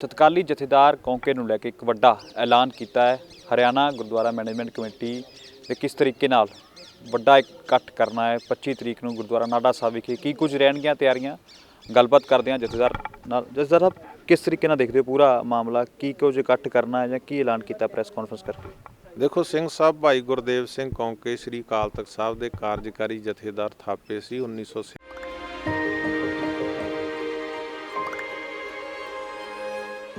ਤਤਕਾਲੀ ਜਥੇਦਾਰ ਕੌਂਕੇ ਨੂੰ ਲੈ ਕੇ ਇੱਕ ਵੱਡਾ ਐਲਾਨ ਕੀਤਾ ਹੈ। ਹਰਿਆਣਾ ਗੁਰਦੁਆਰਾ ਮੈਨੇਜਮੈਂਟ ਕਮੇਟੀ ਦੇ ਕਿਸ ਤਰੀਕੇ ਨਾਲ ਵੱਡਾ ਇਕੱਠ ਕਰਨਾ ਹੈ? 25 ਤਰੀਕ ਨੂੰ ਗੁਰਦੁਆਰਾ ਨਾਡਾ ਸਾਹਿਬ ਵਿਖੇ ਕੀ ਕੁਝ ਰਹਿਣਗੀਆਂ ਤਿਆਰੀਆਂ? ਗੱਲਬਾਤ ਕਰਦੇ ਹਾਂ ਜਥੇਦਾਰ ਨਾਲ। ਜਥੇਦਾਰ ਸਾਹਿਬ, ਕਿਸ ਤਰੀਕੇ ਨਾਲ ਦੇਖਦੇ ਹੋ ਪੂਰਾ ਮਾਮਲਾ? ਕੀ ਕੁਝ ਇਕੱਠ ਕਰਨਾ ਹੈ ਜਾਂ ਕੀ ਐਲਾਨ ਕੀਤਾ ਪ੍ਰੈਸ ਕਾਨਫਰੰਸ ਕਰਕੇ? ਦੇਖੋ, ਸਿੰਘ ਸਾਹਿਬ, ਭਾਈ ਗੁਰਦੇਵ ਸਿੰਘ ਕੌਂਕੇ ਸ੍ਰੀ ਅਕਾਲ ਤਖਤ ਸਾਹਿਬ ਦੇ ਕਾਰਜਕਾਰੀ ਜਥੇਦਾਰ ਥਾਪੇ ਸੀ। 1900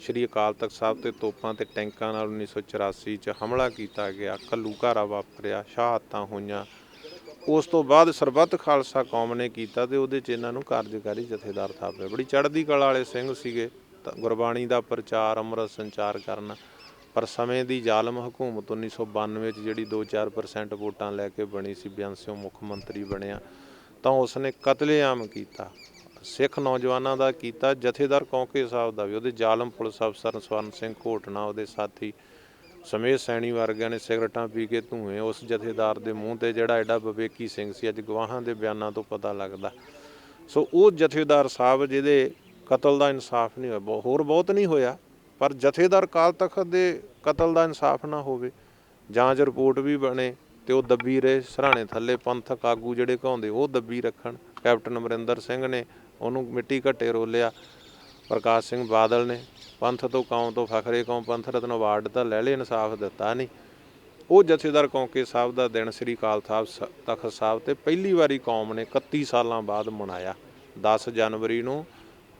ਸ੍ਰੀ ਅਕਾਲ ਤਖਤ ਸਾਹਿਬ ਤੇ ਤੋਪਾਂ ਤੇ ਟੈਂਕਾਂ ਨਾਲ 1984 ਚ ਹਮਲਾ ਕੀਤਾ ਗਿਆ ਘੱਲੂਘਾਰਾ ਵਾਪਰਿਆ ਸ਼ਹਾਦਤਾਂ ਹੋਈਆਂ। ਉਸ ਤੋਂ ਬਾਅਦ ਸਰਬੱਤ ਖਾਲਸਾ ਕੌਮ ਨੇ ਕੀਤਾ ਤੇ ਉਹਦੇ ਚ ਇਹਨਾਂ ਨੂੰ ਕਾਰਜਕਾਰੀ ਜਥੇਦਾਰ ਥਾਪਿਆ। ਬੜੀ ਚੜ੍ਹਦੀ ਕਲਾ ਵਾਲੇ ਸਿੰਘ ਸੀਗੇ, ਤਾਂ ਗੁਰਬਾਣੀ ਦਾ ਪ੍ਰਚਾਰ, ਅੰਮ੍ਰਿਤ ਸੰਚਾਰ ਕਰਨਾ। ਪਰ ਸਮੇਂ ਦੀ ਜ਼ਾਲਮ ਹਕੂਮਤ 1992 ਚ ਜਿਹੜੀ 2-4% ਵੋਟਾਂ ਲੈ ਕੇ ਬਣੀ ਸੀ, ਬਿਆੰਸਿਓ ਮੁੱਖ ਮੰਤਰੀ ਬਣਿਆ, ਤਾਂ ਉਸਨੇ ਕਤਲੇਆਮ ਕੀਤਾ। ਸਿੱਖ ਨੌਜਵਾਨਾਂ ਦਾ ਕੀਤਾ, ਜਥੇਦਾਰ ਕੌਂਕੇ ਸਾਹਿਬ ਦਾ ਵੀ, ਉਹਦੇ ਜ਼ਾਲਮ ਪੁਲਿਸ ਅਫਸਰ ਸਵਰਨ ਸਿੰਘ ਘੋਟਣਾ, ਉਹਦੇ ਸਾਥੀ ਸਮੇਤ ਸੈਣੀ ਵਰਗਿਆਂ ਨੇ ਸਿਗਰਟਾਂ ਪੀ ਕੇ ਧੂਏ, ਉਸ ਜਥੇਦਾਰ ਦੇ ਮੂੰਹ ਤੇ ਜਿਹੜਾ ਐਡਾ ਵਿਵੇਕੀ ਸਿੰਘ ਸੀ, ਅੱਜ ਗਵਾਹਾਂ ਦੇ ਬਿਆਨਾਂ ਤੋਂ ਪਤਾ ਲੱਗਦਾ। ਸੋ ਉਹ ਜਥੇਦਾਰ ਸਾਹਿਬ ਜਿਹਦੇ ਕਤਲ ਦਾ ਇਨਸਾਫ ਨਹੀਂ ਹੋਇਆ, ਬਹੁ- ਹੋਰ ਬਹੁਤ ਨਹੀਂ ਹੋਇਆ, ਪਰ ਜਥੇਦਾਰ ਕਾਲ ਤਖਤ ਦੇ ਕਤਲ ਦਾ ਇਨਸਾਫ ਨਾ ਹੋਵੇ, ਜਾਂਚ ਰਿਪੋਰਟ ਵੀ ਬਣੇ ਤੇ ਉਹ ਦੱਬੀ ਰਹੇ, ਸਰਾਣੇ ਥੱਲੇ ਪੰਥਕ ਆਗੂ ਜਿਹੜੇ ਕਹਾਉਂਦੇ ਉਹ ਦੱਬੀ ਰੱਖਣ। ਕੈਪਟਨ ਅਮਰਿੰਦਰ ਸਿੰਘ ਨੇ ਉਹਨੂੰ ਮਿੱਟੀ ਘੱਟੇ ਰੋਲਿਆ। ਪ੍ਰਕਾਸ਼ ਸਿੰਘ ਬਾਦਲ ਨੇ ਪੰਥ ਤੋਂ ਕੌਮ ਤੋਂ ਫਖਰੇ ਕੌਮ, ਪੰਥ ਰਤਨ ਅਵਾਰਡ ਤਾਂ ਲੈ ਲਏ, ਇਨਸਾਫ ਦਿੱਤਾ ਨਹੀਂ। ਉਹ ਜਥੇਦਾਰ ਕੌਂਕੇ ਸਾਹਿਬ ਦਾ ਦਿਨ ਸ੍ਰੀ ਅਕਾਲ ਸਾਹਿਬ ਸ- ਤਖਤ ਸਾਹਿਬ ਤੇ ਪਹਿਲੀ ਵਾਰੀ ਕੌਮ ਨੇ 31 ਸਾਲਾਂ ਬਾਅਦ ਮਨਾਇਆ। 10 ਜਨਵਰੀ ਨੂੰ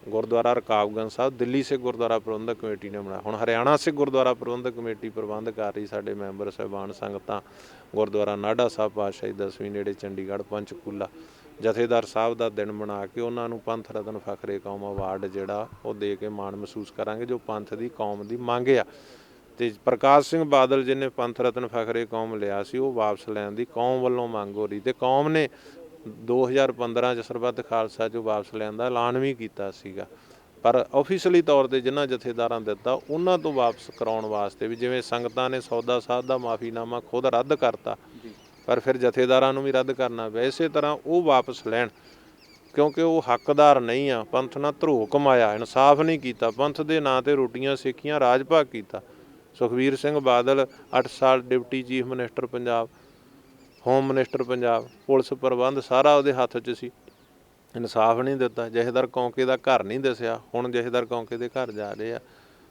ਗੁਰਦੁਆਰਾ ਰਕਾਬਗੰਜ ਸਾਹਿਬ, ਦਿੱਲੀ ਸੇ ਗੁਰਦੁਆਰਾ ਪ੍ਰਬੰਧਕ ਕਮੇਟੀ ਨੇ ਬਣਾਇਆ ਹੁਣ ਹਰਿਆਣਾ ਸੇ ਗੁਰਦੁਆਰਾ ਪ੍ਰਬੰਧਕ ਕਮੇਟੀ ਪ੍ਰਬੰਧ ਕਰ ਰਹੀ ਸਾਡੇ ਮੈਂਬਰ ਸਹਿਬਾਨ ਸੰਗਤਾਂ, ਗੁਰਦੁਆਰਾ ਨਾਢਾ ਸਾਹਿਬ ਪਾਤਸ਼ਾਹੀ ਦਸਵੀਂ ਨੇੜੇ ਚੰਡੀਗੜ੍ਹ, ਪੰਚਕੂਲਾ। ਜਥੇਦਾਰ ਸਾਹਿਬ ਦਾ ਦਿਨ ਬਣਾ ਕੇ ਉਹਨਾਂ ਨੂੰ ਪੰਥ ਰਤਨ ਫਖਰੇ ਕੌਮ ਅਵਾਰਡ ਜਿਹੜਾ ਉਹ ਦੇ ਕੇ ਮਾਣ ਮਹਿਸੂਸ ਕਰਾਂਗੇ, ਜੋ ਪੰਥ ਦੀ ਕੌਮ ਦੀ ਮੰਗ ਆ। ਤੇ ਪ੍ਰਕਾਸ਼ ਸਿੰਘ ਬਾਦਲ ਜਿਹਨੇ ਪੰਥ ਰਤਨ ਫਖਰੇ ਕੌਮ ਲਿਆ ਸੀ, ਉਹ ਵਾਪਸ ਲੈਣ ਦੀ ਕੌਮ ਵੱਲੋਂ ਮੰਗ ਹੋ ਰਹੀ। ਤੇ ਕੌਮ ਨੇ 2015 ਚ ਸਰਬੱਤ ਖਾਲਸਾ ਚੋਂ ਵਾਪਸ ਲੈਣ ਦਾ ਐਲਾਨ ਵੀ ਕੀਤਾ ਸੀਗਾ। ਪਰ ਆਫੀਸ਼ੀਅਲੀ ਤੌਰ ਤੇ ਜਿਨ੍ਹਾਂ ਜਥੇਦਾਰਾਂ ਦਿੱਤਾ, ਉਹਨਾਂ ਤੋਂ ਵਾਪਸ ਕਰਾਉਣ ਵਾਸਤੇ ਵੀ ਜਿਵੇਂ ਸੰਗਤਾਂ ਨੇ ਸੌਦਾ ਸਾਧ ਦਾ ਮਾਫੀਨਾਮਾ ਖੁਦ ਰੱਦ ਕਰਤਾ ਪਰ ਫਿਰ ਜਥੇਦਾਰਾਂ ਨੂੰ ਵੀ ਰੱਦ ਕਰਨਾ ਪਿਆ। ਇਸੇ ਤਰ੍ਹਾਂ ਉਹ ਵਾਪਸ ਲੈਣ, ਕਿਉਂਕਿ ਉਹ ਹੱਕਦਾਰ ਨਹੀਂ ਆ। ਪੰਥ ਨਾਲ ਧਰੋ ਕਮਾਇਆ, ਇਨਸਾਫ ਨਹੀਂ ਕੀਤਾ। ਪੰਥ ਦੇ ਨਾਂ ਤੇ ਰੋਟੀਆਂ ਸਿੱਖੀਆਂ ਰਾਜ ਭਾਗ ਕੀਤਾ। ਸੁਖਵੀਰ ਸਿੰਘ ਬਾਦਲ 8 ਸਾਲ deputy chief minister Punjab, home minister Punjab, police ਪ੍ਰਬੰਧ ਸਾਰਾ ਉਹਦੇ ਹੱਥ 'ਚ ਸੀ। ਇਨਸਾਫ ਨਹੀਂ ਦਿੱਤਾ। ਜਹੇਦਾਰ ਕੌਂਕੇ ਦਾ ਘਰ ਨਹੀਂ ਦੱਸਿਆ। ਹੁਣ ਜਹੇਦਾਰ ਕੌਂਕੇ ਦੇ ਘਰ ਜਾ ਰਹੇ ਆ।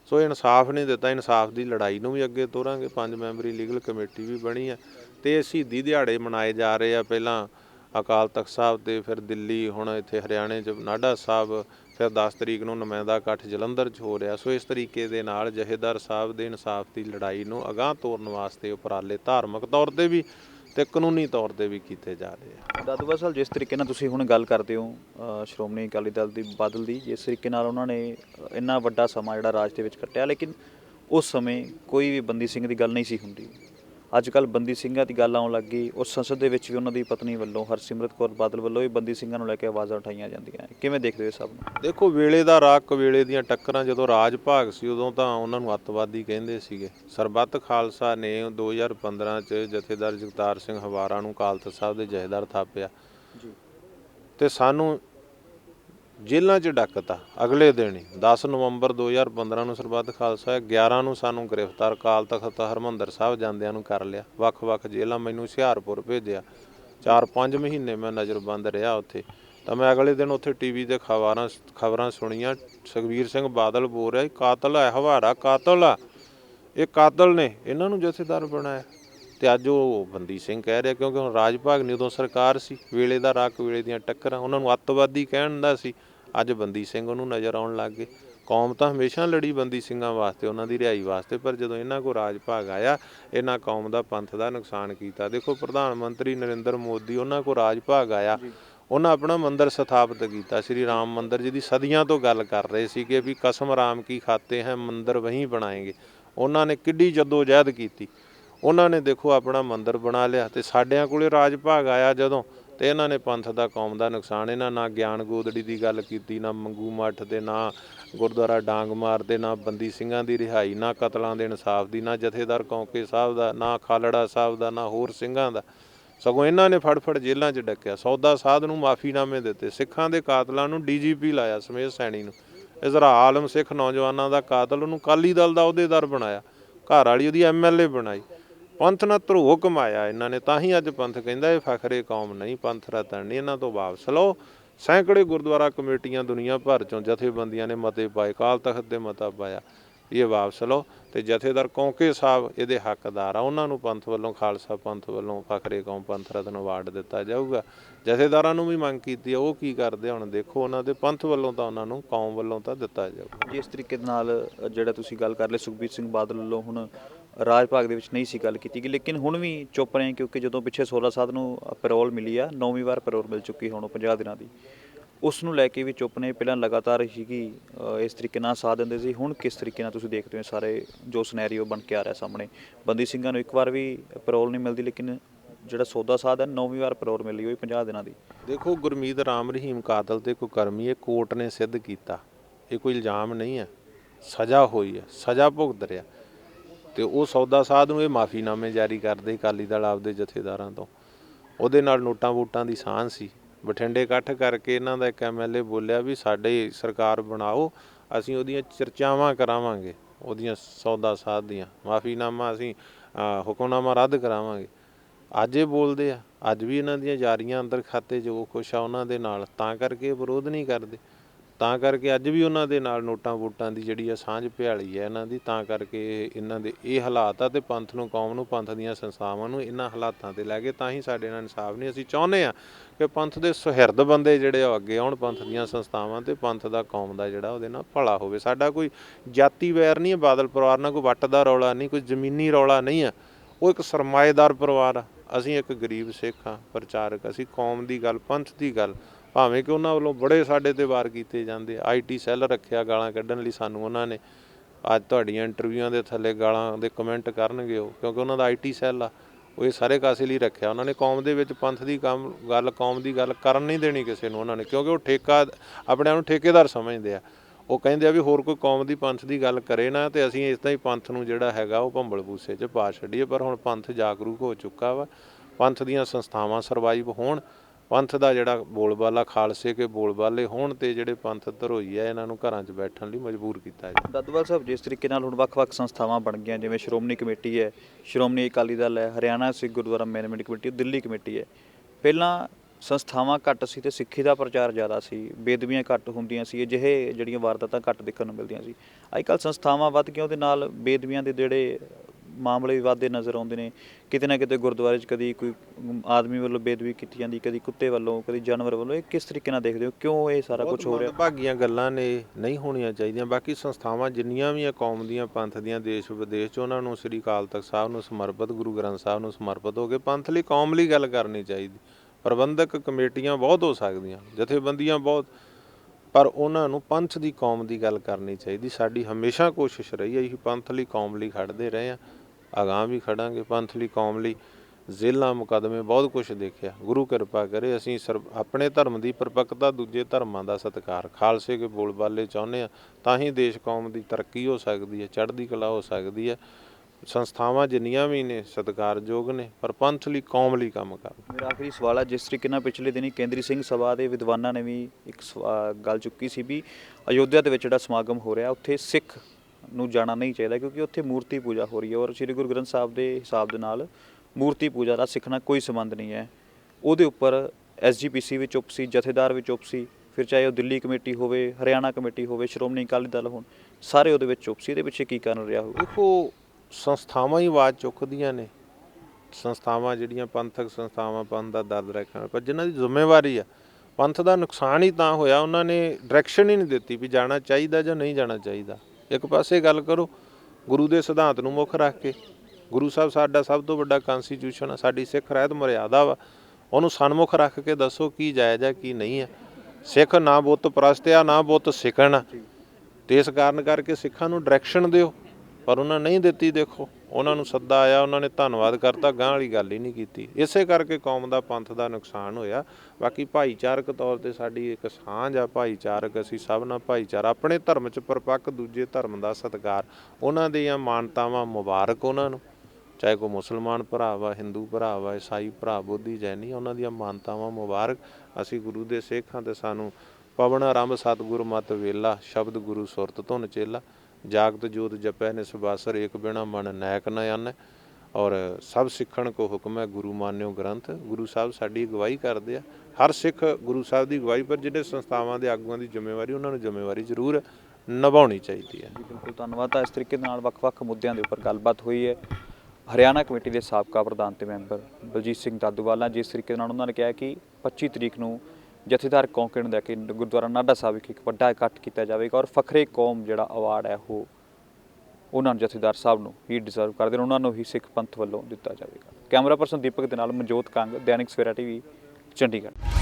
ਸੋ ਇਨਸਾਫ ਨਹੀਂ ਦਿੱਤਾ। ਇਨਸਾਫ ਦੀ ਲੜਾਈ ਨੂੰ ਵੀ ਅੱਗੇ ਤੋਰਾਂਗੇ। ਪੰਜ ਮੈਂਬਰੀ ਲੀਗਲ ਕਮੇਟੀ ਵੀ ਬਣੀ ਆ। ਤੇ ਸ਼ਹੀਦੀ ਦਿਹਾੜੇ ਮਨਾਏ ਜਾ ਰਹੇ ਆ। ਪਹਿਲਾਂ ਅਕਾਲ ਤਖਤ ਸਾਹਿਬ ਤੇ ਫਿਰ ਦਿੱਲੀ, ਹੁਣ ਇੱਥੇ ਹਰਿਆਣੇ 'ਚ ਨਾਢਾ ਸਾਹਿਬ, ਫਿਰ 10 ਤਰੀਕ ਨੂੰ ਨੁਮਾਇੰਦਾ ਇਕੱਠ ਜਲੰਧਰ 'ਚ ਹੋ ਰਿਹਾ। ਸੋ ਇਸ ਤਰੀਕੇ ਦੇ ਨਾਲ ਜਹੇਦਾਰ ਸਾਹਿਬ ਦੇ ਇਨਸਾਫ ਦੀ ਲੜਾਈ ਨੂੰ ਅਗਾਂਹ ਤੋਰਨ ਵਾਸਤੇ ਉਪਰਾਲੇ ਧਾਰਮਿਕ ਤੌਰ ਤੇ ਵੀ ਤੇ ਕਾਨੂੰਨੀ ਤੌਰ ਤੇ ਵੀ ਕੀਤੇ ਜਾ ਰਹੇ ਆ। ਦਾਦੂਬਾ ਸਾਹਿਬ ਜਿਸ ਤਰੀਕੇ ਨਾਲ ਤੁਸੀਂ ਹੁਣ ਗੱਲ ਕਰਦੇ ਹੋ ਸ਼੍ਰੋਮਣੀ ਅਕਾਲੀ ਦਲ ਦੀ ਬਾਦਲ ਦੀ, ਜਿਸ ਤਰੀਕੇ ਨਾਲ ਉਹਨਾਂ ਨੇ ਇੰਨਾ ਵੱਡਾ ਸਮਾਂ ਜਿਹੜਾ ਰਾਜ ਦੇ ਵਿੱਚ ਕੱਟਿਆ, ਲੇਕਿਨ ਉਸ ਸਮੇਂ ਕੋਈ ਵੀ ਬੰਦੀ ਸਿੰਘ ਦੀ ਗੱਲ ਨਹੀਂ ਸੀ ਹੁੰਦੀ। ਅੱਜ ਕੱਲ ਬੰਦੀ ਸਿੰਘਾਂ ਦੀ ਗੱਲ ਆਉਣ ਲੱਗ ਗਈ। ਉਸ ਸੰਸਦ ਦੇ ਵਿੱਚ ਵੀ ਉਹਨਾਂ ਦੀ ਪਤਨੀ ਵੱਲੋਂ ਹਰਸਿਮਰਤ ਕੌਰ ਬਾਦਲ ਵੱਲੋਂ ਵੀ ਬੰਦੀ ਸਿੰਘਾਂ ਨੂੰ ਲੈ ਕੇ ਆਵਾਜ਼ਾਂ ਉਠਾਈਆਂ ਜਾਂਦੀਆਂ ਕਿਵੇਂ ਦੇਖਦੇ ਹੋ ਸਭ ਨੂੰ? ਦੇਖੋ ਵੇਲੇ ਦਾ ਰਾਗ ਵੇਲੇ ਦੀਆਂ ਟੱਕਰਾਂ ਜਦੋਂ ਰਾਜ ਭਾਗ ਸੀ ਉਦੋਂ ਤਾਂ ਉਹਨਾਂ ਨੂੰ ਅੱਤਵਾਦੀ ਕਹਿੰਦੇ ਸੀਗੇ। ਸਰਬੱਤ ਖਾਲਸਾ ਨੇ 2015 ਚ ਜਥੇਦਾਰ ਜਗਤਾਰ ਸਿੰਘ ਹਵਾਰਾ ਨੂੰ ਅਕਾਲ ਤਖਤ ਸਾਹਿਬ ਦੇ ਜਥੇਦਾਰ ਥਾਪਿਆ। ਜੀ। ਤੇ ਸਾਨੂੰ ਜੇਲ੍ਹਾਂ 'ਚ ਡੱਕਤਾ। ਅਗਲੇ ਦਿਨ ਹੀ 10 ਨਵੰਬਰ 2015 ਨੂੰ ਸਰਬੱਤ ਖਾਲਸਾ ਹੋਇਆ, 11 ਨੂੰ ਸਾਨੂੰ ਗ੍ਰਿਫਤਾਰ ਕਾਲ ਤਖਤ ਹਰਮੰਦਰ ਸਾਹਿਬ ਜਾਂਦਿਆਂ ਨੂੰ ਕਰ ਲਿਆ। ਵੱਖ-ਵੱਖ ਜੇਲ੍ਹਾਂ ਮੈਨੂੰ ਹੁਸ਼ਿਆਰਪੁਰ ਭੇਜਿਆ। 4-5 ਮਹੀਨੇ ਮੈਂ ਨਜ਼ਰਬੰਦ ਰਿਹਾ ਉੱਥੇ। ਤਾਂ ਮੈਂ ਅਗਲੇ ਦਿਨ ਉੱਥੇ ਟੀਵੀ ਤੇ ਖਬਰਾਂ ਖਬਰਾਂ ਸੁਣੀਆਂ। ਸੁਖਵੀਰ ਸਿੰਘ ਬਾਦਲ ਬੋਲ ਰਿਹਾ ਕਾਤਲ ਹੈ ਹਵਾਰਾ ਕਾਤਲ ਆ। ਇਹ ਕਾਤਲ ਨੇ ਇਹਨਾਂ ਨੂੰ ਜਥੇਦਾਰ ਬਣਾਇਆ। ਤੇ ਅੱਜ ਉਹ ਬੰਦੀ ਸਿੰਘ ਕਹਿ ਰਿਹਾ ਕਿਉਂਕਿ ਹੁਣ ਰਾਜ ਭਾਗ ਨੇ ਉਦੋਂ ਸਰਕਾਰ ਸੀ ਵੇਲੇ ਦਾ ਰਾਕ ਵੇਲੇ ਦੀਆਂ ਟੱਕਰਾਂ ਉਹਨਾਂ ਨੂੰ ਅੱਤਵਾਦੀ ਕਹਿਣ ਦਾ ਸੀ ਅੱਜ ਬੰਦੀ ਸਿੰਘ ਉਹਨੂੰ ਨਜ਼ਰ ਆਉਣ ਲੱਗ ਗਏ। ਕੌਮ ਤਾਂ ਹਮੇਸ਼ਾ ਲੜੀ ਬੰਦੀ ਸਿੰਘਾਂ ਵਾਸਤੇ ਉਹਨਾਂ ਦੀ ਰਿਹਾਈ ਵਾਸਤੇ ਪਰ ਜਦੋਂ ਇਹਨਾਂ ਕੋ ਰਾਜ ਭਾਗ ਆਇਆ ਇਹਨਾਂ ਕੌਮ ਦਾ ਪੰਥ ਦਾ ਨੁਕਸਾਨ ਕੀਤਾ। ਦੇਖੋ ਪ੍ਰਧਾਨ ਮੰਤਰੀ ਨਰਿੰਦਰ ਮੋਦੀ ਉਹਨਾਂ ਕੋ ਰਾਜ ਭਾਗ ਆਇਆ ਉਹਨਾਂ ਆਪਣਾ ਮੰਦਿਰ ਸਥਾਪਿਤ ਕੀਤਾ। ਸ੍ਰੀ ਰਾਮ ਮੰਦਿਰ ਜਿਹਦੀ ਸਦੀਆਂ ਤੋਂ ਗੱਲ ਕਰ ਰਹੇ ਸੀ ਕਿ ਵੀ ਕਸਮ ਰਾਮ ਕੀ ਖਾਤੇ ਹੈ ਮੰਦਿਰ ਵਹੀਂ ਬਣਾਏਗੇ। ਉਹਨਾਂ ਨੇ ਕਿੱਡੀ ਜਦੋਜਹਿਦ ਕੀਤੀ। ਉਹਨਾਂ ਨੇ ਦੇਖੋ ਆਪਣਾ ਮੰਦਿਰ ਬਣਾ ਲਿਆ ਤੇ ਸਾਡਿਆਂ ਕੋਲੇ ਰਾਜ ਭਾਗ ਆਇਆ ਜਦੋਂ ਤੇ ਇਹਨਾਂ ਨੇ ਪੰਥ ਦਾ ਕੌਮ ਦਾ ਨੁਕਸਾਨ ਇਹਨਾਂ ਨਾ ਗਿਆਨ ਗੋਦੜੀ ਦੀ ਗੱਲ ਕੀਤੀ, ਨਾ ਮੰਗੂ ਮੱਠ ਦੇ, ਨਾ ਗੁਰਦੁਆਰਾ ਡਾਂਗ ਮਾਰ ਦੇ ਨਾ ਬੰਦੀ ਸਿੰਘਾਂ ਦੀ ਰਿਹਾਈ, ਨਾ ਕਤਲਾਂ ਦੇ ਇਨਸਾਫ ਦੀ, ਨਾ ਜਥੇਦਾਰ ਕੌਂਕੇ ਸਾਹਿਬ ਦਾ, ਨਾ ਖਾਲੜਾ ਸਾਹਿਬ ਦਾ, ਨਾ ਹੋਰ ਸਿੰਘਾਂ ਦਾ। ਸਗੋਂ ਇਹਨਾਂ ਨੇ ਫੜ ਜੇਲ੍ਹਾਂ 'ਚ ਡੱਕਿਆ। ਸੌਦਾ ਸਾਧ ਨੂੰ ਮਾਫੀਨਾਮੇ ਦਿੱਤੇ। ਸਿੱਖਾਂ ਦੇ ਕਾਤਲਾਂ ਨੂੰ ਡੀਜੀਪੀ ਲਾਇਆ ਸਮੇਤ ਸੈਣੀ ਨੂੰ। ਇਜ਼ਰਾ ਆਲਮ ਸਿੱਖ ਨੌਜਵਾਨਾਂ ਦਾ ਕਾਤਲ ਉਹਨੂੰ ਕਾਲੀ ਦਲ ਦਾ ਅਹੁਦੇਦਾਰ ਬਣਾਇਆ। ਘਰ ਵਾਲੀ ਉਹਦੀ ਐਮਐਲਏ ਬਣਾਈ। ਪੰਥ ਨਾਲ ਧਰੋ ਕਮਾਇਆ ਇਹਨਾਂ ਨੇ, ਤਾਂ ਹੀ ਅੱਜ ਪੰਥ ਕਹਿੰਦਾ ਇਹ ਫਖਰੇ ਕੌਮ ਨਹੀਂ, ਪੰਥ ਰਤਨ ਨਹੀਂ, ਇਹਨਾਂ ਤੋਂ ਵਾਪਸ ਲਓ। ਸੈਂਕੜੇ ਗੁਰਦੁਆਰਾ ਕਮੇਟੀਆਂ ਦੁਨੀਆ ਭਰ ਚੋਂ ਜਥੇਬੰਦੀਆਂ ਨੇ ਮਤੇ ਪਾਏ, ਕਾਲ ਤਖਤ ਦੇ ਮਤਾ ਪਾਇਆ ਇਹ ਵਾਪਸ ਲਓ। ਤੇ ਜਥੇਦਾਰ ਕੌਂਕੇ ਸਾਹਿਬ ਇਹਦੇ ਹੱਕਦਾਰ ਆ। ਉਹਨਾਂ ਨੂੰ ਪੰਥ ਵੱਲੋਂ, ਖਾਲਸਾ ਪੰਥ ਵੱਲੋਂ ਫਖਰੇ ਕੌਮ ਪੰਥ ਰਤਨ ਅਵਾਰਡ ਦਿੱਤਾ ਜਾਊਗਾ। ਜਥੇਦਾਰਾਂ ਨੂੰ ਵੀ ਮੰਗ ਕੀਤੀ ਆ, ਉਹ ਕੀ ਕਰਦੇ ਆ ਹੁਣ? ਦੇਖੋ ਉਹਨਾਂ ਦੇ ਪੰਥ ਵੱਲੋਂ ਤਾਂ ਉਹਨਾਂ ਨੂੰ, ਕੌਮ ਵੱਲੋਂ ਤਾਂ ਦਿੱਤਾ ਜਾਊਗਾ। ਜਿਸ ਤਰੀਕੇ ਦੇ ਨਾਲ ਜਿਹੜਾ ਤੁਸੀਂ ਗੱਲ ਕਰ ਲਏ ਸੁਖਬੀਰ ਸਿੰਘ ਬਾਦਲ ਵੱਲੋਂ ਹੁਣ ਰਾਜ ਭਾਗ ਦੇ ਵਿੱਚ ਨਹੀਂ ਸੀ ਗੱਲ ਕੀਤੀ ਗਈ, ਲੇਕਿਨ ਹੁਣ ਵੀ ਚੁੱਪ ਰਹੇ ਕਿਉਂਕਿ ਜਦੋਂ ਪਿੱਛੇ 16 ਸਾਲ ਨੂੰ ਪੈਰੋਲ ਮਿਲੀ ਆ, ਨੌਵੀਂ ਵਾਰ ਪੈਰੋਲ ਮਿਲ ਚੁੱਕੀ ਹੁਣ ਉਹ 50 ਦਿਨਾਂ ਦੀ। ਉਸ ਨੂੰ ਲੈ ਕੇ ਵੀ ਚੁੱਪ ਨੇ ਪਹਿਲਾਂ ਲਗਾਤਾਰ ਸੀਗੀ ਇਸ ਤਰੀਕੇ ਨਾਲ ਸਾਥ ਦਿੰਦੇ ਸੀ। ਹੁਣ ਕਿਸ ਤਰੀਕੇ ਨਾਲ ਤੁਸੀਂ ਦੇਖਦੇ ਹੋ ਸਾਰੇ ਜੋ ਸਿਨੈਰੀਓ ਬਣ ਕੇ ਆ ਰਿਹਾ ਸਾਹਮਣੇ? ਬੰਦੀ ਸਿੰਘਾਂ ਨੂੰ ਇੱਕ ਵਾਰ ਵੀ ਪੈਰੋਲ ਨਹੀਂ ਮਿਲਦੀ, ਲੇਕਿਨ ਜਿਹੜਾ ਸੌਦਾ ਸਾਧ ਹੈ, ਨੌਵੀਂ ਵਾਰ ਪੈਰੋਲ ਮਿਲੀ ਹੋਈ 50 ਦਿਨਾਂ ਦੀ। ਦੇਖੋ, ਗੁਰਮੀਤ ਰਾਮ ਰਹੀਮ ਕਾਤਲ ਤੇ ਕੋਈ ਕਰਮੀ ਇਹ ਕੋਰਟ ਨੇ ਸਿੱਧ ਕੀਤਾ। ਇਹ ਕੋਈ ਇਲਜ਼ਾਮ ਨਹੀਂ ਹੈ। ਸਜ਼ਾ ਹੋਈ ਹੈ, ਸਜ਼ਾ ਭੁਗਤ ਰਿਹਾ। ਤੇ ਉਹ ਸੌਦਾ ਸਾਧ ਨੂੰ ਇਹ ਮਾਫੀਨਾਮੇ ਜਾਰੀ ਕਰਦੇ ਅਕਾਲੀ ਦਲ ਆਪਦੇ ਜਥੇਦਾਰਾਂ ਤੋਂ। ਉਹਦੇ ਨਾਲ ਨੋਟਾਂ ਵੋਟਾਂ ਦੀ ਸਾਂਝ ਸੀ। ਬਠਿੰਡੇ ਇਕੱਠ ਕਰਕੇ ਇਹਨਾਂ ਦਾ ਇੱਕ ਐਮਐਲਏ ਬੋਲਿਆ ਵੀ ਸਾਡੇ ਸਰਕਾਰ ਬਣਾਓ, ਅਸੀਂ ਉਹਦੀਆਂ ਚਰਚਾਵਾਂ ਕਰਾਵਾਂਗੇ, ਉਹਦੀਆਂ ਸੌਦਾ ਸਾਧ ਦੀਆਂ। ਮਾਫੀਨਾਮਾ ਅਸੀਂ ਹੁਕਮਨਾਮਾ ਰੱਦ ਕਰਾਵਾਂਗੇ। ਅੱਜ ਇਹ ਬੋਲਦੇ ਆ, ਅੱਜ ਵੀ ਇਹਨਾਂ ਦੀਆਂ ਜਾਰੀਆਂ ਅੰਦਰ ਖਾਤੇ ਜੋ ਕੁਛ ਆ ਉਹਨਾਂ ਦੇ ਨਾਲ, ਤਾਂ ਕਰਕੇ ਵਿਰੋਧ ਨਹੀਂ ਕਰਦੇ। ਤਾਂ ਕਰਕੇ ਅੱਜ ਵੀ ਉਹਨਾਂ ਦੇ ਨਾਲ ਨੋਟਾਂ ਵੋਟਾਂ ਦੀ ਜਿਹੜੀ ਆ ਸਾਂਝ ਭਿਆਲੀ ਹੈ ਇਹਨਾਂ ਦੀ, ਤਾਂ ਕਰਕੇ ਇਹਨਾਂ ਦੇ ਇਹ ਹਾਲਾਤ ਆ ਤੇ ਪੰਥ ਨੂੰ, ਕੌਮ ਨੂੰ, ਪੰਥ ਦੀਆਂ ਸੰਸਥਾਵਾਂ ਨੂੰ ਇਹਨਾਂ ਹਾਲਾਤਾਂ ਤੇ ਲੈ ਕੇ ਤਾਂ ਹੀ ਸਾਡੇ ਨਾਲ ਇਨਸਾਫ ਨਹੀਂ। ਅਸੀਂ ਚਾਹੁੰਦੇ ਆ ਕਿ ਪੰਥ ਦੇ ਸੁਹਿਰਦ ਬੰਦੇ ਜਿਹੜੇ ਆ ਉਹ ਅੱਗੇ ਆਉਣ, ਪੰਥ ਦੀਆਂ ਸੰਸਥਾਵਾਂ ਤੇ ਪੰਥ ਦਾ, ਕੌਮ ਦਾ ਜਿਹੜਾ ਉਹਦੇ ਨਾਲ ਭਲਾ ਹੋਵੇ। ਸਾਡਾ ਕੋਈ ਜਾਤੀ ਵੈਰ ਨਹੀਂ ਹੈ, ਬਾਦਲ ਪਰਿਵਾਰ ਨਾਲ ਕੋਈ ਵੱਟ ਦਾ ਰੌਲਾ ਨਹੀਂ, ਕੋਈ ਜ਼ਮੀਨੀ ਰੌਲਾ ਨਹੀਂ ਆ ਉਹ ਇੱਕ ਸਰਮਾਏਦਾਰ ਪਰਿਵਾਰ ਆ। ਅਸੀਂ ਇੱਕ ਗਰੀਬ ਸਿੱਖ ਆ ਪ੍ਰਚਾਰਕ। ਅਸੀਂ ਕੌਮ ਦੀ ਗੱਲ, ਪੰਥ ਦੀ ਗੱਲ ਭਾਵੇਂ ਕਿ ਉਹਨਾਂ ਵੱਲੋਂ ਬੜੇ ਸਾਡੇ ਤੇ ਵਾਰ ਕੀਤੇ ਜਾਂਦੇ ਆਈਟੀ ਸੈੱਲ ਰੱਖਿਆ, ਗਾਲਾਂ ਕੱਢਣ ਲਈ ਸਾਨੂੰ ਉਹਨਾਂ ਨੇ ਅੱਜ ਤੁਹਾਡੀਆਂ ਇੰਟਰਵਿਊਆਂ ਦੇ ਥੱਲੇ ਗਾਲਾਂ ਦੇ ਕਮੈਂਟ ਕਰਨਗੇ ਉਹ, ਕਿਉਂਕਿ ਉਹਨਾਂ ਦਾ ਆਈਟੀ ਸੈੱਲ ਆ, ਉਹ ਇਹ ਸਾਰੇ ਕਾਸੇ ਲਈ ਰੱਖਿਆ। ਉਹਨਾਂ ਨੇ ਕੌਮ ਦੇ ਵਿੱਚ ਪੰਥ ਦੀ ਕੰਮ, ਗੱਲ, ਕੌਮ ਦੀ ਗੱਲ ਕਰਨ ਨਹੀਂ ਦੇਣੀ ਕਿਸੇ ਨੂੰ ਉਹਨਾਂ ਨੇ, ਕਿਉਂਕਿ ਉਹ ਠੇਕਾ, ਆਪਣੇ ਆਪ ਨੂੰ ਠੇਕੇਦਾਰ ਸਮਝਦੇ ਆ। ਉਹ ਕਹਿੰਦੇ ਆ ਵੀ ਹੋਰ ਕੋਈ ਕੌਮ ਦੀ, ਪੰਥ ਦੀ ਗੱਲ ਕਰੇ ਨਾ, ਤੇ ਅਸੀਂ ਇਸ ਤਰ੍ਹਾਂ ਹੀ ਪੰਥ ਨੂੰ ਜਿਹੜਾ ਹੈਗਾ ਉਹ ਭੰਬਲ ਬੂਸੇ 'ਚ ਪਾ ਛੱਡੀਏ, ਪਰ ਹੁਣ ਪੰਥ ਜਾਗਰੂਕ ਹੋ ਚੁੱਕਾ ਵਾ। ਪੰਥ ਦੀਆਂ ਸੰਸਥਾਵਾਂ ਸਰਵਾਈਵ ਹੋਣ ਪੰਥ ਦਾ ਜਿਹੜਾ ਬੋਲਬਾਲਾ ਖਾਲਸੇ ਕੇ ਬੋਲਬਾਲੇ ਹੋਣ ਤੇ ਜਿਹੜੇ ਪੰਥ ਧਰੋਈ ਹੈ ਇਹਨਾਂ ਨੂੰ ਘਰਾਂ 'ਚ ਬੈਠਣ ਲਈ ਮਜਬੂਰ ਕੀਤਾ ਜਾਵੇ ਦੱਦਵਾਲ ਸਾਹਿਬ, ਜਿਸ ਤਰੀਕੇ ਨਾਲ ਹੁਣ ਵੱਖ-ਵੱਖ ਸੰਸਥਾਵਾਂ ਬਣ ਗਈਆਂ, ਜਿਵੇਂ ਸ਼੍ਰੋਮਣੀ ਕਮੇਟੀ ਹੈ, ਸ਼੍ਰੋਮਣੀ ਅਕਾਲੀ ਦਲ ਹੈ, Haryana Sikh Gurdwara management committee Delhi committee ਹੈ। ਪਹਿਲਾਂ ਸੰਸਥਾਵਾਂ ਘੱਟ ਸੀ ਤੇ ਸਿੱਖੀ ਦਾ ਪ੍ਰਚਾਰ ਜ਼ਿਆਦਾ ਸੀ ਬੇਦਬੀਆਂ ਘੱਟ ਹੁੰਦੀਆਂ ਸੀ, ਅਜਿਹੇ ਜਿਹੜੀਆਂ ਵਾਰਦਾਤਾਂ ਘੱਟ ਦੇਖਣ ਨੂੰ ਮਿਲਦੀਆਂ ਸੀ। ਅੱਜ ਅੱਜਕੱਲ ਸੰਸਥਾਵਾਂ ਵੱਧ ਗਈਆਂ, ਉਹਦੇ ਨਾਲ ਬੇਦਬੀਆਂ ਦੇ ਜਿਹੜੇ ਮਾਮਲੇ ਵੀ ਵੱਧਦੇ ਨਜ਼ਰ ਆਉਂਦੇ ਨੇ। ਕਿਤੇ ਨਾ ਕਿਤੇ ਗੁਰਦੁਆਰੇ 'ਚ ਕਦੀ ਕੋਈ ਆਦਮੀ ਵੱਲੋਂ ਬੇਦਬੀ ਕੀਤੀ ਜਾਂਦੀ ਕਦੀ ਕੁੱਤੇ ਵੱਲੋਂ ਕਦੀ ਜਾਨਵਰ ਵੱਲੋਂ। ਇਹ ਕਿਸ ਤਰੀਕੇ ਨਾਲ ਦੇਖਦੇ ਹੋ? ਕਿਉਂ ਇਹ ਸਾਰਾ ਕੁਝ ਹੋ ਰਿਹਾ? ਭਾਗੀਆਂ ਗੱਲਾਂ ਨੇ ਨਹੀਂ ਹੋਣੀਆਂ ਚਾਹੀਦੀਆਂ। ਬਾਕੀ ਸੰਸਥਾਵਾਂ ਜਿੰਨੀਆਂ ਵੀ ਆ ਕੌਮ ਦੀਆਂ ਪੰਥ ਦੀਆਂ ਦੇਸ਼ ਵਿਦੇਸ਼ 'ਚ ਉਹਨਾਂ ਨੂੰ ਸ੍ਰੀ ਅਕਾਲ ਤਖਤ ਸਾਹਿਬ ਨੂੰ ਸਮਰਪਿਤ ਗੁਰੂ ਗ੍ਰੰਥ ਸਾਹਿਬ ਨੂੰ ਸਮਰਪਿਤ ਹੋ ਕੇ ਪੰਥ ਲਈ ਕੌਮ ਲਈ ਗੱਲ ਕਰਨੀ ਚਾਹੀਦੀ। ਪ੍ਰਬੰਧਕ ਕਮੇਟੀਆਂ ਬਹੁਤ ਹੋ ਸਕਦੀਆਂ ਜਥੇਬੰਦੀਆਂ ਬਹੁਤ ਪਰ ਉਹਨਾਂ ਨੂੰ ਪੰਥ ਦੀ ਕੌਮ ਦੀ ਗੱਲ ਕਰਨੀ ਚਾਹੀਦੀ। ਸਾਡੀ ਹਮੇਸ਼ਾ ਕੋਸ਼ਿਸ਼ ਰਹੀ ਹੈ ਅਸੀਂ ਪੰਥ ਲਈ ਕੌਮ ਲਈ ਖੜਦੇ ਰਹੇ ਆ ਅਗਾਂਹ ਵੀ ਖੜਾਂਗੇ, ਪੰਥ ਲਈ, ਕੌਮ ਲਈ, ਜ਼ਿਲ੍ਹਾ, ਮੁਕੱਦਮੇ, ਬਹੁਤ ਕੁਝ ਦੇਖਿਆ। ਗੁਰੂ ਕਿਰਪਾ ਕਰੇ, ਅਸੀਂ ਸਰਬ- ਆਪਣੇ ਧਰਮ ਦੀ ਪਰਪੱਕਤਾ, ਦੂਜੇ ਧਰਮਾਂ ਦਾ ਸਤਿਕਾਰ। ਖਾਲਸੇ ਕੇ ਬੋਲਬਾਲੇ ਚਾਹੁੰਦੇ ਆ ਤਾਂ ਹੀ ਦੇਸ਼ ਕੌਮ ਦੀ ਤਰੱਕੀ ਹੋ ਸਕਦੀ ਹੈ, ਚੜ੍ਹਦੀ ਕਲਾ ਹੋ ਸਕਦੀ ਹੈ। ਸੰਸਥਾਵਾਂ ਜਿੰਨੀਆਂ ਵੀ ਨੇ, ਸਤਿਕਾਰਯੋਗ ਨੇ, ਪਰ ਪੰਥ ਲਈ, ਕੌਮ ਲਈ ਕੰਮ ਕਰਨ ਮੇਰਾ ਆਖਰੀ ਸਵਾਲ ਹੈ ਜਿਸ ਤਰੀਕੇ ਨਾਲ ਪਿਛਲੇ ਦਿਨੀ ਕੇਂਦਰੀ ਸਿੰਘ ਸਭਾ ਦੇ ਵਿਦਵਾਨਾਂ ਨੇ ਵੀ ਇੱਕ ਸਵਾ- ਗੱਲ ਚੁੱਕੀ ਸੀ ਵੀ ਅਯੋਧਿਆ ਦੇ ਵਿੱਚ ਜਿਹੜਾ ਸਮਾਗਮ ਹੋ ਰਿਹਾ, ਉੱਥੇ ਸਿੱਖ ਨੂੰ ਜਾਣਾ ਨਹੀਂ ਚਾਹੀਦਾ ਕਿਉਂਕਿ ਉੱਥੇ ਮੂਰਤੀ ਪੂਜਾ ਹੋ ਰਹੀ ਹੈ ਔਰ ਸ੍ਰੀ ਗੁਰੂ ਗ੍ਰੰਥ ਸਾਹਿਬ ਦੇ ਹਿਸਾਬ ਦੇ ਨਾਲ ਮੂਰਤੀ ਪੂਜਾ ਦਾ ਸਿੱਖਣਾ ਕੋਈ ਸੰਬੰਧ ਨਹੀਂ ਹੈ। ਉਹਦੇ ਉੱਪਰ ਐਸਜੀਪੀਸੀ ਵੀ ਚੁੱਪ ਸੀ ਜਥੇਦਾਰ ਵੀ ਚੁੱਪ ਸੀ ਫਿਰ ਚਾਹੇ ਉਹ ਦਿੱਲੀ ਕਮੇਟੀ ਹੋਵੇ, ਹਰਿਆਣਾ ਕਮੇਟੀ ਹੋਵੇ, ਸ਼੍ਰੋਮਣੀ ਅਕਾਲੀ ਦਲ ਹੋਣ, ਸਾਰੇ ਉਹਦੇ ਵਿੱਚ ਚੁੱਪ ਸੀ ਇਹਦੇ ਪਿੱਛੇ ਕੀ ਕਰਨ ਰਿਹਾ ਹੋਵੇ ਦੇਖੋ, ਸੰਸਥਾਵਾਂ ਹੀ ਆਵਾਜ਼ ਚੁੱਕਦੀਆਂ ਨੇ। ਸੰਸਥਾਵਾਂ ਜਿਹੜੀਆਂ ਪੰਥਕ ਸੰਸਥਾਵਾਂ, ਪੰਥ ਦਾ ਦਰਦ ਰੱਖਣ ਪਰ ਜਿਨ੍ਹਾਂ ਦੀ ਜ਼ਿੰਮੇਵਾਰੀ ਆ, ਪੰਥ ਦਾ ਨੁਕਸਾਨ ਹੀ ਤਾਂ ਹੋਇਆ, ਉਹਨਾਂ ਨੇ ਡਾਇਰੈਕਸ਼ਨ ਹੀ ਨਹੀਂ ਦਿੱਤੀ ਵੀ ਜਾਣਾ ਚਾਹੀਦਾ ਜਾਂ ਨਹੀਂ ਜਾਣਾ ਚਾਹੀਦਾ। ਇੱਕ ਪਾਸੇ ਗੱਲ ਕਰੋ, ਗੁਰੂ ਦੇ ਸਿਧਾਂਤ ਨੂੰ ਮੁੱਖ ਰੱਖ ਕੇ, ਗੁਰੂ ਸਾਹਿਬ ਸਾਡਾ ਸਭ ਤੋਂ ਵੱਡਾ ਕਨਸਟੀਟਿਊਸ਼ਨ ਆ, ਸਾਡੀ ਸਿੱਖ ਰਹਿਤ ਮਰਿਆਦਾ ਵਾ, ਉਹਨੂੰ ਸਨਮੁਖ ਰੱਖ ਕੇ ਦੱਸੋ ਕੀ ਜਾਇਜ਼ ਆ, ਕੀ ਨਹੀਂ ਆ। ਸਿੱਖ ਨਾ ਬੁੱਤ ਪ੍ਰਸਤ ਆ, ਨਾ ਬੁੱਤ ਸਿੱਖਣ। ਆ ਤੇ ਇਸ ਕਾਰਨ ਕਰਕੇ ਸਿੱਖਾਂ ਨੂੰ ਡਾਇਰੈਕਸ਼ਨ ਦਿਓ, ਪਰ ਉਹਨਾਂ ਨਹੀਂ ਦਿੱਤੀ ਦੇਖੋ। ਉਹਨਾਂ ਨੂੰ ਸੱਦਾ ਆਇਆ, ਉਹਨਾਂ ਨੇ ਧੰਨਵਾਦ ਕਰਤਾ ਗਾਂ ਵਾਲੀ ਗੱਲ ਹੀ ਨਹੀਂ ਕੀਤੀ। ਇਸੇ ਕਰਕੇ ਕੌਮ ਦਾ ਪੰਥ ਦਾ ਨੁਕਸਾਨ ਹੋਇਆ। ਬਾਕੀ ਭਾਈਚਾਰਕ ਤੌਰ ਤੇ ਸਾਡੀ ਇੱਕ ਸਾਂਝ ਆ ਭਾਈਚਾਰਕ, ਅਸੀਂ ਸਭ ਨਾਲ ਭਾਈਚਾਰਾ, ਆਪਣੇ ਧਰਮ 'ਚ ਪਰਪੱਕ ਦੂਜੇ ਧਰਮ ਦਾ ਸਤਿਕਾਰ, ਉਹਨਾਂ ਦੀਆਂ ਮਾਨਤਾਵਾਂ ਮੁਬਾਰਕ ਉਹਨਾਂ ਨੂੰ। ਚਾਹੇ ਕੋ ਮੁਸਲਮਾਨ ਭਰਾ ਵਾ, ਹਿੰਦੂ ਭਰਾ ਵਾ, ਈਸਾਈ ਭਰਾ, ਬੋਧੀ ਜੈਨੀ ਉਹਨਾਂ ਦੀਆਂ ਮਾਨਤਾਵਾਂ ਮੁਬਾਰਕ। ਅਸੀਂ ਗੁਰੂ ਦੇ ਸਿੱਖਾਂ ਤੇ ਸਾਨੂੰ ਪਵਨ ਆਰੰਭ ਸਤਿਗੁਰ, ਮਤ, ਵੇਲਾ, ਸ਼ਬਦ, ਗੁਰੂ, ਸੁਰਤ, ਧੁਨ, ਚੇਲਾ। ਜਾਗਤ ਜੋਤ ਜਪੈ ਨੇ ਸੁਬਾਸਰ ਏਕ ਬਿਨਾ ਮਨ ਨੈਕ ਨ ਆਨੈ ਔਰ ਸਭ ਸਿੱਖਣ ਕੋ ਹੁਕਮ ਹੈ ਗੁਰੂ ਮਾਨਿਓ ਗ੍ਰੰਥ। ਗੁਰੂ ਸਾਹਿਬ ਸਾਡੀ ਅਗਵਾਈ ਕਰਦੇ ਆ। ਹਰ ਸਿੱਖ ਗੁਰੂ ਸਾਹਿਬ ਦੀ ਅਗਵਾਈ, ਪਰ ਜਿਹੜੇ ਸੰਸਥਾਵਾਂ ਦੇ ਆਗੂਆਂ ਦੀ ਜ਼ਿੰਮੇਵਾਰੀ, ਉਹਨਾਂ ਨੂੰ ਜ਼ਿੰਮੇਵਾਰੀ ਜ਼ਰੂਰ ਨਿਭਾਉਣੀ ਚਾਹੀਦੀ ਹੈ। ਜੀ, ਬਿਲਕੁਲ ਧੰਨਵਾਦ। ਤਾਂ ਇਸ ਤਰੀਕੇ ਦੇ ਨਾਲ ਵੱਖ-ਵੱਖ ਮੁੱਦਿਆਂ ਦੇ ਉੱਪਰ ਗੱਲਬਾਤ ਹੋਈ ਹੈ। ਹਰਿਆਣਾ ਕਮੇਟੀ ਦੇ ਸਾਬਕਾ ਪ੍ਰਧਾਨ ਤੇ ਮੈਂਬਰ ਬਲਜੀਤ ਸਿੰਘ ਦਾਦੂਵਾਲਾ ਜਿਸ ਤਰੀਕੇ ਨਾਲ ਉਹਨਾਂ ਨੇ ਕਿਹਾ ਕਿ 25 ਤਰੀਕ ਨੂੰ ਜਥੇਦਾਰ ਕੌਂਕੜ ਨੂੰ ਲੈ ਕੇ ਗੁਰਦੁਆਰਾ ਨਾਡਾ ਸਾਹਿਬ ਵਿਖੇ ਇੱਕ ਵੱਡਾ ਇਕੱਠ ਕੀਤਾ ਜਾਵੇਗਾ ਔਰ ਫਖਰੇ ਕੌਮ ਜਿਹੜਾ ਅਵਾਰਡ ਹੈ ਉਹ ਉਹਨਾਂ ਨੂੰ ਜਥੇਦਾਰ ਸਾਹਿਬ ਨੂੰ ਹੀ ਡਿਜ਼ਰਵ ਕਰਦੇ ਨੇ ਉਹਨਾਂ ਨੂੰ ਹੀ ਸਿੱਖ ਪੰਥ ਵੱਲੋਂ ਦਿੱਤਾ ਜਾਵੇਗਾ। ਕੈਮਰਾ ਪਰਸਨ ਦੀਪਕ ਦੇ ਨਾਲ ਮਨਜੋਤ ਕੰਗ, ਦੈਨਿਕ ਸਵੇਰਾ ਟੀਵੀ, ਚੰਡੀਗੜ੍ਹ।